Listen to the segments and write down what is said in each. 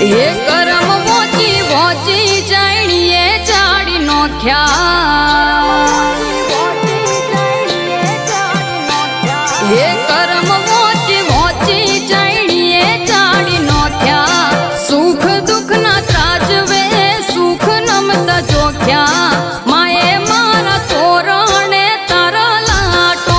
એ કરમ મોચી મોચી જાણીએ જાડી નો ખ્યા એ કરમ મોચી મોચી જાણીએ જાડી નો ખ્યા સુખ દુઃખ ના ત્રાજવે, સુખ નમતા જોખ્યા માએ મારા તોરણે તારા લાટો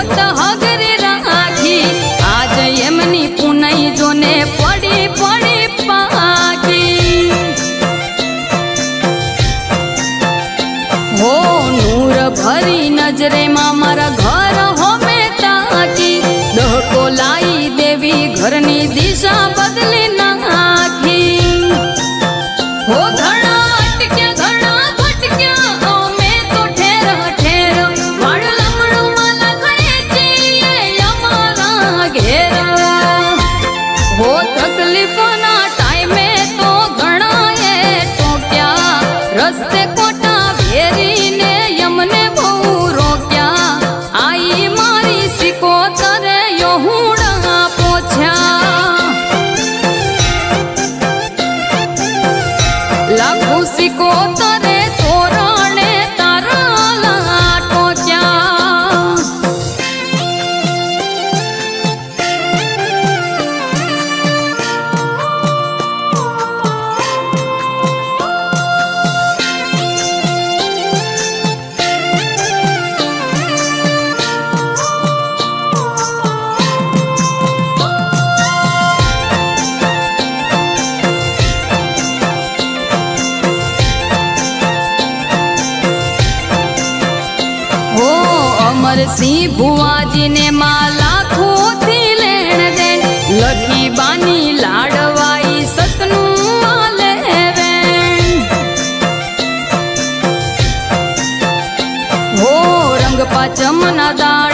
જોત હગરે ભરી નજરે મારા ઘર હોમે તાકી. દહકો લાઈ દેવી ઘરની દિશા હસ્તે કોટા વેરીને યમને બહુ રોક્યા. આઈ મારી સિકો તરે યહુડા પોછ્યા. લાખો સિકો તરે અમરસિંહ ભુવાજીને માં લાખોથી લેણ દેણ. લખી બાની લાડવાઈ સતનું આલે વેણ હો રંગ પાચમના દાળ